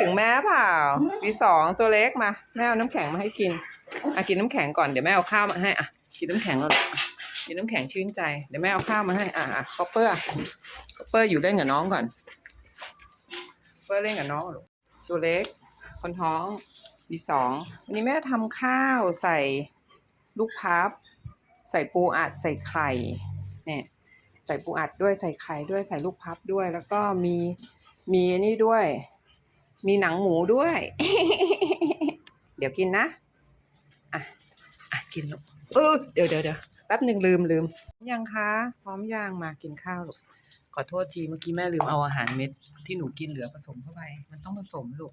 ถึงแม่เปล่าปีสองตัวเล็กมา แม่เอาน้ำแข็งมาให้กินอะกินน้ำแข็งก่อนเดี๋ยวแม่เอาข้าวมาให้อะกินน้ำแข็งก่อนอะกินน้ำแข็งชื่นใจเดี๋ยวแม่เอาข้าวมาให้อะอะคอปเปอร์คอปเปอร์อยู่เล่นกับน้องก่อนคอปเปอร์เล่นกับน้องเหรอตัวเล็ก คนท้องปีสองวันนี้แม่ทำข้าวใส่ลูกพับ ใส่ปูอัดใส่ไข่เนี่ยใส่ปูอัดด้วยใส่ไข่ด้วยใส่ลูกพับด้วย แล้วก็มีมีนี่ด้วย มีหนังหมูด้วย เดี๋ยวกินนะ อะ อะ กินลูกเออเดี๋ยวเดี๋ยวเดี๋ยวแป๊บหนึ่งลืมลืม ยังคะ พร้อมยังมากินข้าวลูก ขอโทษทีเมื่อกี้แม่ลืมเอาอาหารเม็ดที่หนูกินเหลือผสมเข้าไป มันต้องผสมลูก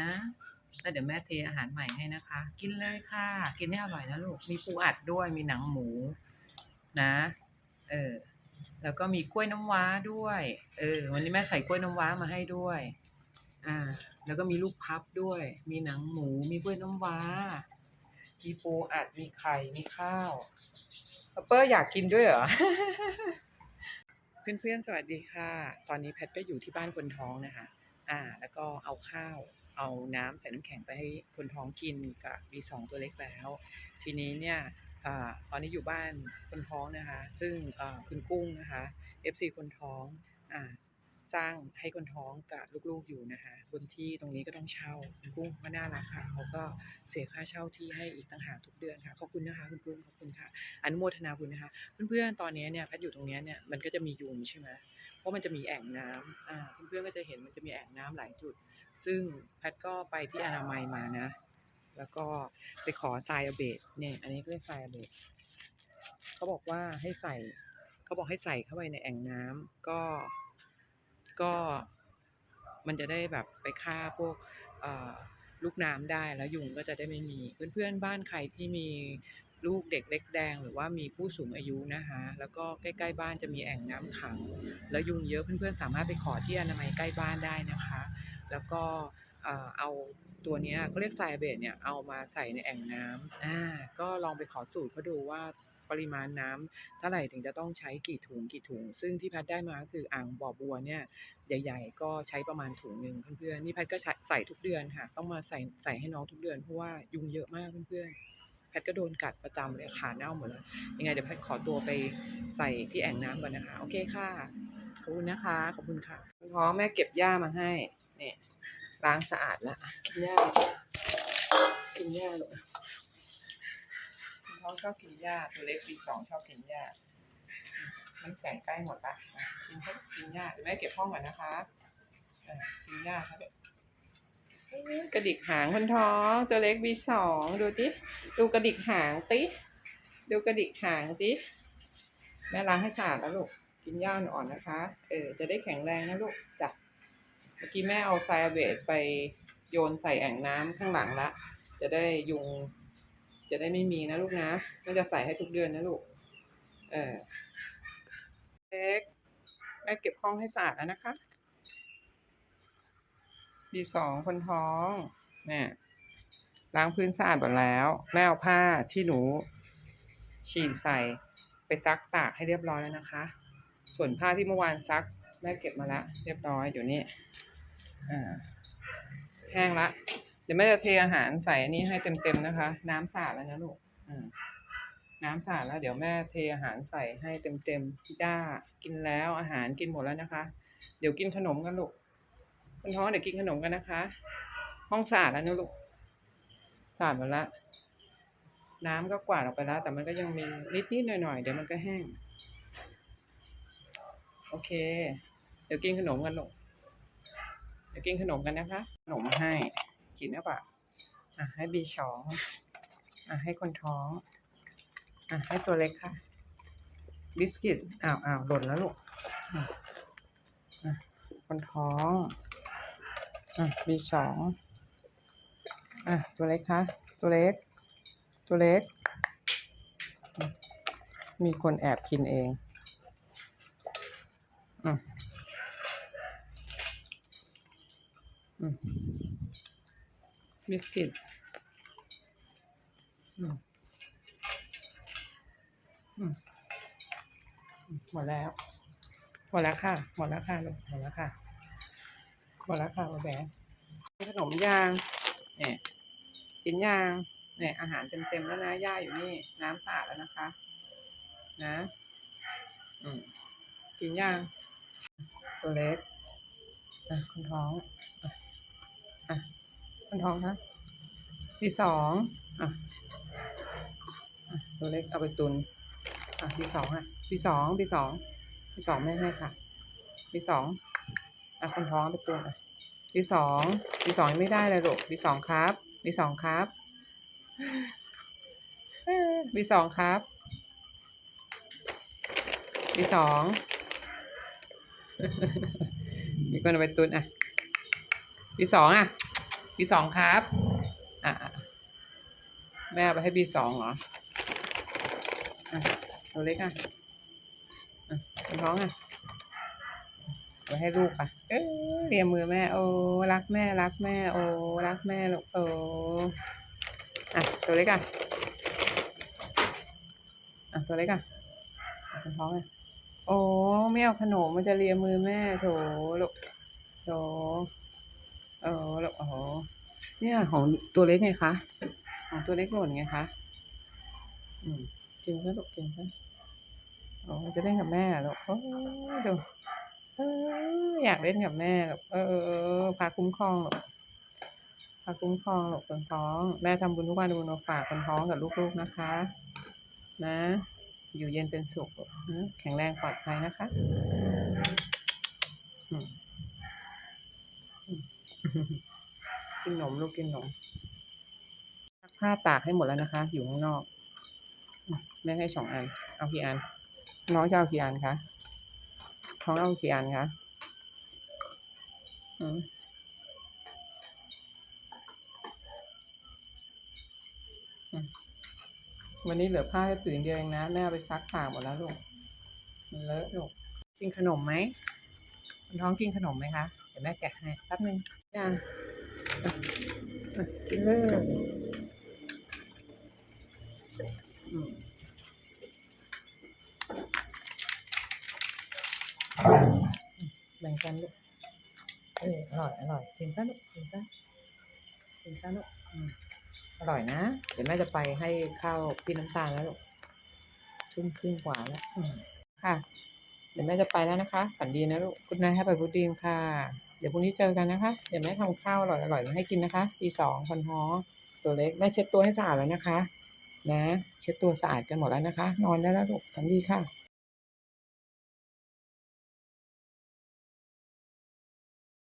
นะ แล้วเดี๋ยวแม่เทอาหารใหม่ให้นะคะ กินเลยค่ะ กินให้อร่อยนะลูก มีปูอัดด้วย มีหนังหมู นะ เออ แล้วก็มีกล้วยน้ำว้าด้วย เออ วันนี้แม่ใส่กล้วยน้ำว้ามาให้ด้วย อ่า แล้วก็มีลูกพับด้วย มีหนังหมู มีกล้วยน้ำว้า มีปูอัด มีไข่ มีข้าวเปอร์อยากกินด้วยเหรอ เพื่อนๆ สวัสดีค่ะ ตอนนี้แพทก็อยู่ที่บ้านคนท้องนะคะ อ่า แล้วก็เอาข้าว เอาน้ำใส่น้ำแข็งไปให้คนท้องกินกับมีสองตัวเล็กแล้ว ทีนี้เนี่ยอ่าตอนนี้อยู่บ้านคนท้องนะคะ ซึ่งคุณกุ้งนะคะ FC คนท้องอ่า สร้างให้คนท้องกับลูกๆอยู่นะคะบนที่ตรงนี้ก็ต้องเช่าคุณกุ้งก็น่ารักค่ะเขาก็เสียค่าเช่าที่ให้อีกต่างหากทุกเดือนค่ะขอบคุณนะคะคุณกุ้งขอบคุณค่ะอนุโมทนาคุณนะคะ เพื่อนๆตอนนี้เนี่ยแพทย์อยู่ตรงนี้เนี่ยมันก็จะมียุงใช่ไหมเพราะมันจะมีแอ่งน้ำอ่าเพื่อนๆก็จะเห็นมันจะมีแอ่งน้ำหลายจุด ซึ่งแพทย์ก็ไปที่อนามัยมานะ แล้วก็ไปขอทรายอเบดเนี่ยอันนี้ก็เรียกทรายอเบดเขาบอกว่าให้ใส่เขาบอกให้ใส่เข้าไปในแอ่งน้ำก็ ก็มันจะได้แบบไปฆ่าพวกลูกน้ำได้แล้วยุงก็จะได้ไม่มีเพื่อนๆบ้านใครที่มีลูกเด็กเล็กแดงหรือว่ามีผู้สูงอายุนะคะแล้วก็ใกล้ๆบ้านจะมีแอ่งน้ำขัง แล้วยุงเยอะเพื่อนๆสามารถไปขอที่อนามัยใกล้บ้านได้นะคะ แล้วก็เอาตัวนี้เขาเรียกไซเบตเนี่ยเอามาใส่ในแอ่งน้ำอ่าก็ลองไปขอสูตรเขาดูว่า ริมาณน้ำเท่าไหร่ถึงจะต้องใช้กี่ถุงกี่ถุง ซึ่งที่แพทย์ได้มาคืออ่างบ่อบัวเนี่ยใหญ่ ๆ ก็ใช้ประมาณถุงหนึ่งเพื่อนๆนี่แพทย์ก็ใส่ทุกเดือนค่ะ ต้องมาใส่ใส่ให้น้องทุกเดือนเพราะว่ายุงเยอะมากเพื่อนๆแพทก็โดนกัดประจำเลยขาเน่าหมดเลยยังไงเดี๋ยวแพทขอตัวไปใส่ที่แอ่งน้ำก่อนนะคะ โอเคค่ะ ขอบคุณนะคะ ขอบคุณค่ะคุณพ่อแม่เก็บหญ้ามาให้เนี่ยล้างสะอาดแล้วกินหญ้ากินหญ้าเลูก คุณพ่อชอบกินหญ้าตัวเล็กปีสองชอบกินหญ้ามันำแข็งใกล้หมดละกินแค่กินหญ้าเดี๋ยวแม่เก็บห้องก่อนนะคะกินหญ้าครับกระดิกหางคนท้องตัวเล็กบีสองดูติดูกระดิกหางติดูกระดิกหางติแม่ล้างให้สะอาดแล้วลูกกินหญ้าอ่อนนะคะ เออจะได้แข็งแรงนะลูกจ้ะเมื่อกี้แม่เอาไซอาเบตไปโยนใส่แอ่งน้ำข้างหลังละจะได้ยุง จะได้ไม่มีนะลูกนะแม่จะใส่ให้ทุกเดือนนะลูก เออเล็กแม่เก็บห้องให้สะอาดแล้วนะคะปีสองคนท้องเนี่ยล้างพื้นสะอาดหมดแล้วแม่เอาผ้าที่หนูฉีกใส่ไปซักตากให้เรียบร้อยแล้วนะคะ ส่วนผ้าที่เมื่อวานซักแม่เก็บมาแล้วเรียบร้อยเดี๋ยวนี้อ่าแห้งละ เดี๋ยวแม่จะเทอาหารใส่อันนี้ให้เต็มๆนะคะ น้ำสาดแล้วนะลูกน้ำสาดแล้ว เดี๋ยวแม่เทอาหารใส่ให้เต็มๆพี่ด้ากินแล้วอาหารกินหมดแล้วนะคะ เดี๋ยวกินขนมกันลูกคนท้องเดี๋ยวกินขนมกันนะคะ ห้องสะอาดแล้วนะลูกสะอาดหมดละน้ำก็กวาดออกไปแล้ว แต่มันก็ยังมีนิดๆหน่อยๆเดี๋ยวมันก็แห้ง โอเค เดี๋ยวกินขนมกันลูกเดี๋ยวกินขนมกันนะคะ ขนมให้ กินนะปะอะให้บีสองอะให้คนท้องอะให้ตัวเล็กค่ะ บิสกิตอ้าวอ้าวหล่นแล้วลูกอะคนท้องอะบีสองอะตัวเล็กค่ะตัวเล็ก ตัวเล็ก มีคนแอบกินเองอืมอืม บิสกิตอืมอืมอืมหมดแล้ว หมดแล้วค่ะ หมดแล้วค่ะลูกหมดแล้วค่ะ หมดแล้วค่ะโอแบะกินขนมยางเนี่ยกินยางเนี่ยอาหารเต็มๆแล้วนะย่าอยู่นี่ น้ำสะอาดแล้วนะคะ นะอืมกินยางตัวเล็กอะคนท้องอะ คนท้องคะที่สองอะตัวเล็กเอาไปตุนอะที่สองอะที่สองที่สองที่สองไม่ให้ค่ะที่สองอะคนท้องเอาไปตุนอะที่สองที่สองยังไม่ได้เลยลูกที่สองครับที่สองครับที่สองครับที่สองมีคนเอาไปตุนอะที่สองอะ ที่สองครับ อะแม่ไปให้บีสองเหรออะตัวเล็กอะอะนท้องอะไปให้ลูกอะ เอ้ยเรียมมือแม่ โอ้รักแม่รักแม่ โอ้รักแม่ลูกโอ้อะตัวเล็กอะอะตัวเล็กอะอะคนท้องอะโอ้ไม่เอาขนมมันจะเลียมือแม่โถลูกโถเออลูกโอ้โห เนี่ยของตัวเล็กไงคะ ของตัวเล็กหล่นไงคะ อืมกินซะลูกกินซะโอ้จะเล่นกับแม่หรอลูกโอ้ดูเอออยากเล่นกับแม่ลูกเออเออพาคุ้มครองลูกพาคุ้มครองลูกคนท้องแม่ทำบุญทุกวันดูมาฝากคนท้องกับลูกๆนะคะ นะ อยู่เย็นเป็นสุขแข็งแรงปลอดภัยนะคะอืม กินนมลูกกินนมซักผ้าตากให้หมดแล้วนะคะ อยู่ข้างนอก แม่ให้สองอัน เอากี่อัน น้องจะเอากี่อันคะท้องเอากี่อันคะอืมอืมวันนี้เหลือผ้าแค่ผืนเดียวเองนะ แม่ไปซักตากหมดแล้วลูกมันเลอะลูกกินขนมไหมคุณท้องกินขนมไหมคะ เดี๋ยวแม่แกะให้แป๊บนึงยัง กินเลยอืมแบ่งกันลูกเอออร่อย อร่อยกินซะลูกกินซะกินซะลูกอืมอร่อยนะ เดี๋ยวแม่จะไปให้ข้าวพี่น้ำตาลแล้วลูกทุ่มครึ่งกว่าแล้วอืมค่ะ เดี๋ยวแม่จะไปแล้วนะคะ ฝันดีนะลูกคุณนายให้ไปพุดดีมค่ะ ดี๋ยวพรุ่งนี้เจอกันนะคะ เดี๋ยวแม่ทำข้าวอร่อยอร่อยมาให้กินนะคะปีสองคนฮ้อตัวเล็กแม่เช็ดตัวให้สะอาดแล้วนะคะ นะ เช็ดตัวสะอาดกันหมดแล้วนะคะ นอนได้แล้วลูกฝันดีค่ะ